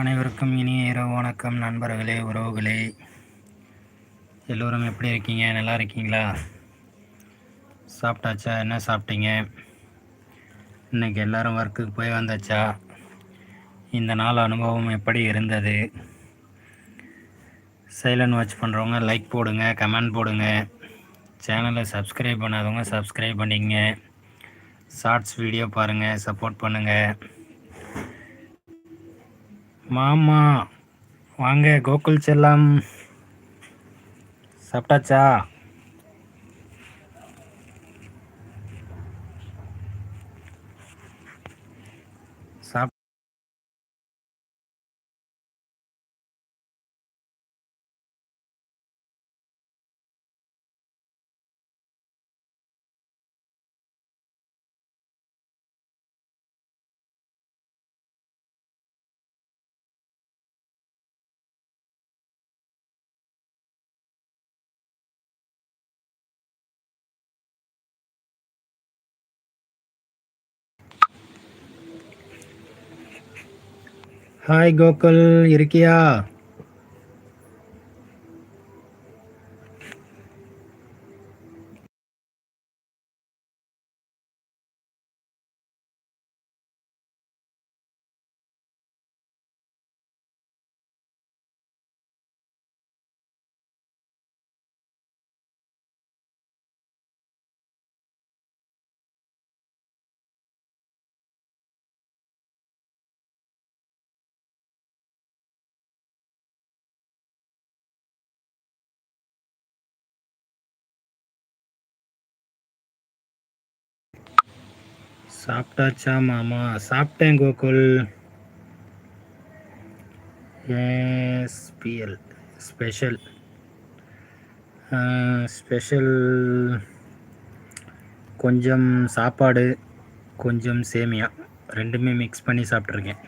அனைவருக்கும் இனிய இரவு வணக்கம் நண்பர்களே உறவுகளே. எல்லோரும் எப்படி இருக்கீங்க? நல்லா இருக்கீங்களா? சாப்பிட்டாச்சா? என்ன சாப்பிட்டீங்க? இன்னைக்கு எல்லோரும் ஒர்க்குக்கு போய் வந்தாச்சா? இந்த நாள் அனுபவம் எப்படி இருந்தது? சைலண்ட் வாட்ச் பண்ணுறவங்க லைக் போடுங்க கமெண்ட் போடுங்க. சேனலை சப்ஸ்கிரைப் பண்ணாதவங்க சப்ஸ்கிரைப் பண்ணிங்க ஷார்ட்ஸ் வீடியோ பாருங்கள் சப்போர்ட் பண்ணுங்கள் மாமா வாங்க கோகுல் செல்லம். சாப்பிட்டாச்சா? ஹாய் கோகுல் இருக்கியா? சாப்பிட்டாச்சா மாமா? சாப்பிட்டேன் கோகுல். எஸ்பிஎல் ஸ்பெஷல் ஸ்பெஷல் கொஞ்சம் சாப்பாடு கொஞ்சம் சேமியா. ரெண்டுமே மிக்ஸ் பண்ணி சாப்பிட்ருக்கேன்